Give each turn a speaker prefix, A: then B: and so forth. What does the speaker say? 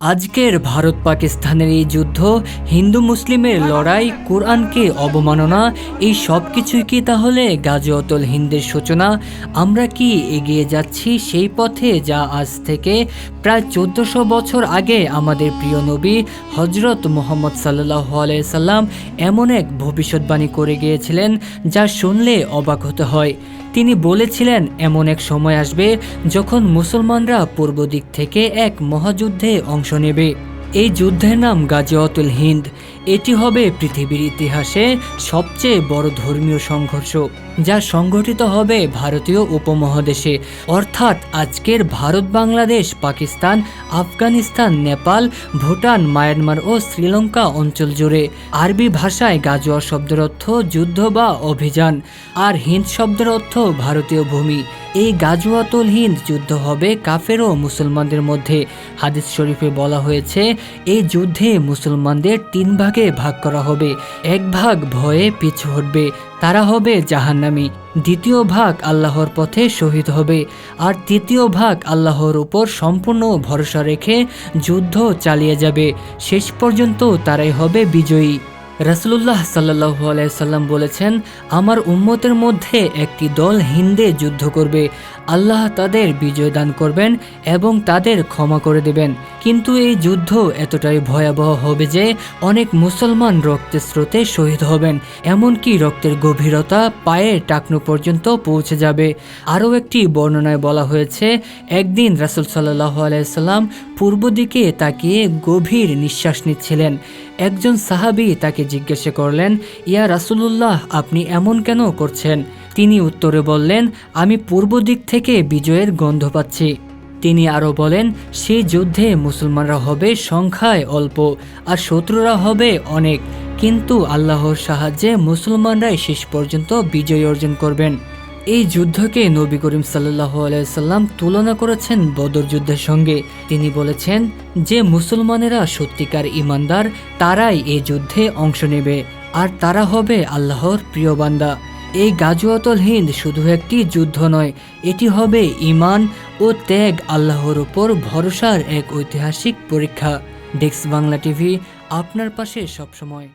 A: আজকের ভারত পাকিস্তানের এই যুদ্ধ হিন্দু মুসলিমের লড়াই, কোরআনকে অবমাননা, এই সব কিছুই কি তাহলে গাজওয়াতুল হিন্দের সূচনা? আমরা কি এগিয়ে যাচ্ছি সেই পথে যা আজ থেকে প্রায় চোদ্দশো বছর আগে আমাদের প্রিয় নবী হজরত মোহাম্মদ সাল্লাহ সাল্লাম এমন এক ভবিষ্যৎবাণী করে গিয়েছিলেন যা শুনলে অবাক হতে হয়। তিনি বলেছিলেন, এমন এক সময় আসবে যখন মুসলমানরা পূর্ব দিক থেকে এক মহাযুদ্ধে অংশ নেবে। এই যুদ্ধের নাম গাজিয়াতুল হিন্দ। এটি হবে পৃথিবীর ইতিহাসে সবচেয়ে বড় ধর্মীয় সংঘর্ষ, যা সংঘটিত হবে ভারতীয় উপমহাদেশে। অর্থাৎ আজকের ভারত, বাংলাদেশ, পাকিস্তান, আফগানিস্তান, নেপাল, ভুটান, মায়ানমার ও শ্রীলঙ্কা অঞ্চল জুড়ে আরবি ভাষায় গাজোয়া শব্দের অর্থ যুদ্ধ বা অভিযান, আর হিন্দ শব্দের অর্থ ভারতীয় ভূমি। এই গাজওয়াতুল হিন্দ যুদ্ধ হবে কাফের ও মুসলমানদের মধ্যে। হাদিস শরীফে বলা হয়েছে এই যুদ্ধে মুসলমানদের তিন ভাগে ভাগ করা হবে। এক ভাগ ভয়ে পিছু হটবে, তারা হবে জাহান্নামী। দ্বিতীয় ভাগ আল্লাহর পথে শহীদ হবে, আর তৃতীয় ভাগ আল্লাহর উপর সম্পূর্ণ ভরসা রেখে যুদ্ধ চালিয়ে যাবে। শেষ পর্যন্ত তারাই হবে বিজয়ী। রাসুল্লাহ সাল্লাহ সাল্লাম বলেছেন, আমার উম্মতের মধ্যে একটি দল হিন্দে যুদ্ধ করবে। আল্লাহ তাদের বিজয় দান করবেন এবং তাদের ক্ষমা করে দেবেন। কিন্তু এই যুদ্ধ এতটাই ভয়াবহ হবে যে অনেক মুসলমান রক্তের স্রোতে শহীদ হবেন, এমনকি রক্তের গভীরতা পায়ের টাকনু পর্যন্ত পৌঁছে যাবে। আরও একটি বর্ণনায় বলা হয়েছে, একদিন রাসুল সাল্লাহ আলাইসাল্লাম পূর্ব দিকে তাকিয়ে গভীর নিঃশ্বাস নিচ্ছিলেন। একজন সাহাবি তাকে জিজ্ঞাসা করলেন, ইয়া রাসুলুল্লাহ, আপনি এমন কেন করছেন? তিনি উত্তরে বললেন, আমি পূর্ব দিক থেকে বিজয়ের গন্ধ পাচ্ছি। তিনি আরও বলেন সেই যুদ্ধে মুসলমানরা হবে সংখ্যায় অল্প আর শত্রুরা হবে অনেক। কিন্তু আল্লাহর সাহায্যে মুসলমানরাই শেষ পর্যন্ত বিজয় অর্জন করবেন। এই যুদ্ধকে নবী করিম সাল্লাহ আলাইসাল্লাম তুলনা করেছেন বদর যুদ্ধের সঙ্গে। তিনি বলেছেন, যে মুসলমানেরা সত্যিকার ইমানদার তারাই এই যুদ্ধে অংশ নেবে, আর তারা হবে আল্লাহর প্রিয় বান্দা। এই গাজুয়াতল হিন্দ শুধু একটি যুদ্ধ নয়, এটি হবে ইমান ও ত্যাগ আল্লাহর ওপর ভরসার এক ঐতিহাসিক পরীক্ষা। ডেক্স বাংলা টিভি, আপনার পাশে সবসময়।